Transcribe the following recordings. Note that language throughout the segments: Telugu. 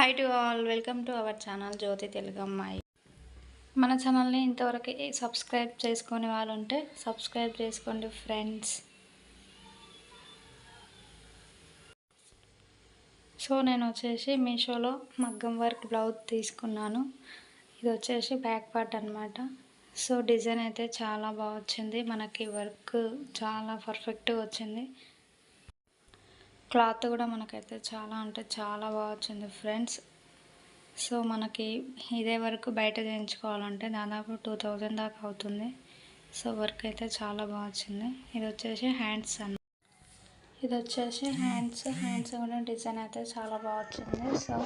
Hi to all welcome to our channel Jyothi Telugu అమ్మాయి మన ఛానల్ని ఇంతవరకు సబ్స్క్రైబ్ చేసుకునే వాళ్ళు ఉంటే సబ్స్క్రైబ్ చేసుకోండి ఫ్రెండ్స్ సో నేను వచ్చేసి మీషోలో మగ్గం వర్క్ బ్లౌజ్ తీసుకున్నాను. ఇది వచ్చేసి బ్యాక్ పార్ట్ అనమాట సో డిజైన్ అయితే చాలా బాగా వచ్చింది. మనకి వర్క్ చాలా పర్ఫెక్ట్గా వచ్చింది. క్లాత్ కూడా మనకైతే చాలా అంటే చాలా బాగా వచ్చింది ఫ్రెండ్స్. సో మనకి ఇదే వరకు బయట చేయించుకోవాలంటే దాదాపు టూ థౌజండ్ దాకా అవుతుంది. సో వర్క్ అయితే చాలా బాగా వచ్చింది. ఇది వచ్చేసి హ్యాండ్స్ అన్న ఇది వచ్చేసి హ్యాండ్స్. హ్యాండ్స్ కూడా డిజైన్ అయితే చాలా బాగా వచ్చింది. సో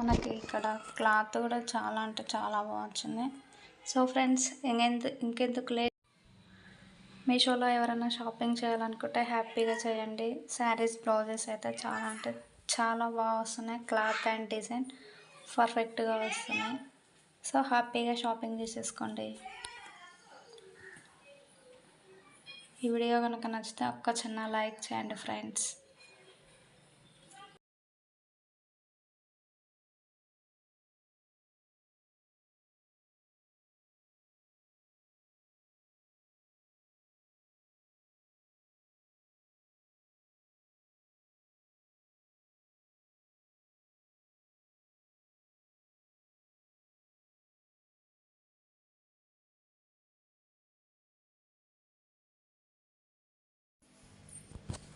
మనకి ఇక్కడ క్లాత్ కూడా చాలా అంటే చాలా బాగా వచ్చింది. సో ఫ్రెండ్స్ ఇంకెందు ఇంకెందుకు లే మీషోలో ఎవరైనా షాపింగ్ చేయాలనుకుంటే హ్యాపీగా చేయండి. శారీస్ బ్లౌజెస్ అయితే చాలా అంటే చాలా బాగా వస్తున్నాయి. క్లాత్ అండ్ డిజైన్ పర్ఫెక్ట్గా వస్తున్నాయి. సో హ్యాపీగా షాపింగ్ చేసేసుకోండి. ఈ వీడియో కనుక నచ్చితే ఒక్క చిన్న లైక్ చేయండి ఫ్రెండ్స్.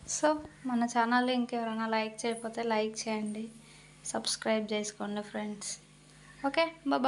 సో మన ఛానల్ ఇంకెవరైనా లైక్ చేయకపోతే లైక్ చేయండి. సబ్స్క్రైబ్ చేసుకోండి ఫ్రెండ్స్. Okay bye.